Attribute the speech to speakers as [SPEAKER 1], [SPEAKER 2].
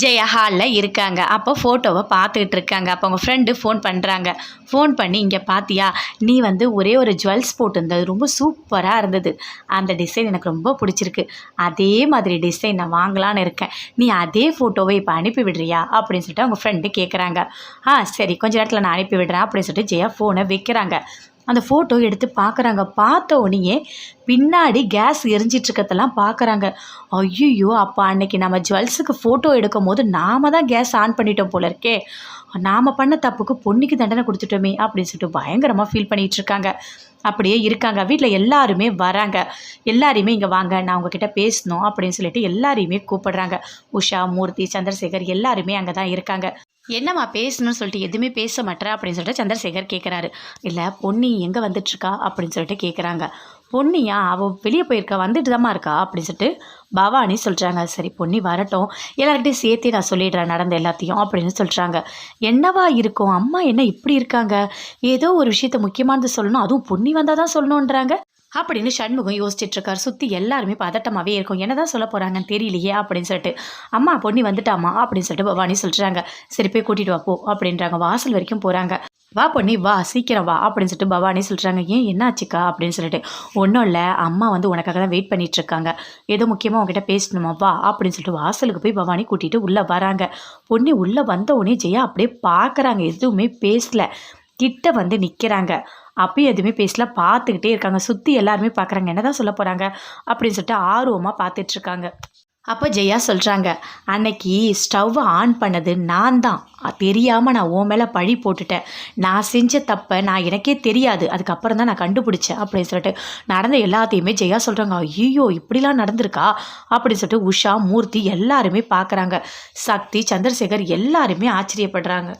[SPEAKER 1] ஜெயா ஹாலில் இருக்காங்க. அப்போ ஃபோட்டோவை பார்த்துக்கிட்டு இருக்காங்க. அப்போ அவங்க ஃப்ரெண்டு ஃபோன் பண்ணுறாங்க ஃபோன் பண்ணி இங்கே பார்த்தியா நீ வந்து ஒரே ஒரு ஜுவல்ஸ் போட்டிருந்தது. ரொம்ப சூப்பராக இருந்தது. அந்த டிசைன் எனக்கு ரொம்ப பிடிச்சிருக்கு. அதே மாதிரி டிசைன் நான் வாங்கலான்னு இருக்கேன். நீ அதே ஃபோட்டோவை இப்போ அனுப்பி விடுறியா? அப்படின்னு சொல்லிட்டு அவங்க ஃப்ரெண்டு கேட்குறாங்க ஆ சரி கொஞ்ச நேரத்தில் நான் அனுப்பி விடுறேன். அப்படின்னு சொல்லிட்டு ஜெயா ஃபோனை வைக்கிறாங்க. அந்த ஃபோட்டோ எடுத்து பார்க்குறாங்க பார்த்த உடனே பின்னாடி கேஸ் எரிஞ்சிட்ருக்கதெல்லாம் பார்க்குறாங்க ஐயோ அப்போ அன்னைக்கு நம்ம ஜுவல்ஸுக்கு ஃபோட்டோ எடுக்கும் போது நாம தான் கேஸ் ஆன் பண்ணிட்டோம் போல இருக்கே. நாம் பண்ண தப்புக்கு பொண்ணுக்கு தண்டனை கொடுத்துட்டோமே அப்படின்னு சொல்லிட்டு பயங்கரமாக ஃபீல் பண்ணிகிட்டு இருக்காங்க அப்படியே இருக்காங்க. வீட்டில் எல்லாருமே வராங்க. எல்லாரையுமே இங்கே வாங்க நான் உங்ககிட்ட பேசணும் அப்படின்னு சொல்லிட்டு எல்லாரையுமே கூப்பிடுறாங்க. உஷா மூர்த்தி சந்திரசேகர் எல்லாருமே அங்கே தான் இருக்காங்க. என்னம்மா பேசணும்னு சொல்லிட்டு எதுவுமே பேச மாட்டேற அப்படின்னு சொல்லிட்டு சந்திரசேகர் கேட்குறாரு இல்லை பொன்னி எங்கே வந்துட்டுருக்கா? அப்படின்னு சொல்லிட்டு கேட்குறாங்க பொன்னியா? அவள் வெளியே போயிருக்கா? வந்துட்டு தாம்மா இருக்கா? அப்படின்னு சொல்லிட்டு பவானி சொல்கிறாங்க சரி பொன்னி வரட்டும். எல்லார்கிட்டையும் சேர்த்தே நான் சொல்லிடுறேன் நடந்த எல்லாத்தையும் அப்படின்னு சொல்கிறாங்க என்னவா இருக்கும்? அம்மா என்ன இப்படி இருக்காங்க? ஏதோ ஒரு விஷயத்த முக்கியமானது சொல்லணும். அதுவும் பொன்னி வந்தால் தான் சொல்லணுன்றாங்க அப்படின்னு சண்முகம் யோசிச்சுட்டு இருக்காரு சுற்றி எல்லாருமே பதட்டமாகவே இருக்கும். என்னதான் சொல்ல போகிறாங்கன்னு தெரியலையே அப்படின்னு சொல்லிட்டு அம்மா பொன்னி வந்துட்டாமா அப்படின்னு சொல்லிட்டு பவானி சொல்கிறாங்க சரி போய் கூட்டிகிட்டு வா போ அப்படின்றாங்க. வாசல் வரைக்கும் போகிறாங்க வா பொன்னி வா சீக்கிரம் வா அப்படின்னு சொல்லிட்டு பவானி சொல்கிறாங்க ஏன் என்னாச்சுக்கா? அப்படின்னு சொல்லிட்டு ஒன்றும் இல்லை அம்மா வந்து உனக்காக தான் வெயிட் பண்ணிட்டு இருக்காங்க ஏதோ முக்கியமாக உங்ககிட்ட பேசணுமா? வா அப்படின்னு சொல்லிட்டு வாசலுக்கு போய் பவானி கூட்டிகிட்டு உள்ளே வராங்க. பொன்னி உள்ளே வந்த உடனே ஜெயா அப்படியே பார்க்குறாங்க எதுவுமே பேசல. கிட்ட வந்து நிற்கிறாங்க அப்பயும் எதுவுமே பேசல. பார்த்துக்கிட்டே இருக்காங்க. சுற்றி எல்லாருமே பார்க்குறாங்க. என்ன தான் சொல்ல போகிறாங்க அப்படின்னு சொல்லிட்டு ஆர்வமாக பார்த்துட்ருக்காங்க அப்போ ஜெயா சொல்கிறாங்க அன்னைக்கு ஸ்டவ்வை ஆன் பண்ணது நான் தான். தெரியாமல் நான் ஓ மேலே பழி போட்டுட்டேன். நான் செஞ்ச தப்பை நான் எனக்கே தெரியாது. அதுக்கப்புறம் தான் நான் கண்டுபிடிச்சேன். அப்படின்னு சொல்லிட்டு நடந்த எல்லாத்தையுமே ஜெயா சொல்கிறாங்க ஐயோ இப்படிலாம் நடந்திருக்கா? அப்படின்னு சொல்லிட்டு உஷா மூர்த்தி எல்லாருமே பார்க்குறாங்க. சக்தி சந்திரசேகர் எல்லாருமே ஆச்சரியப்படுறாங்க.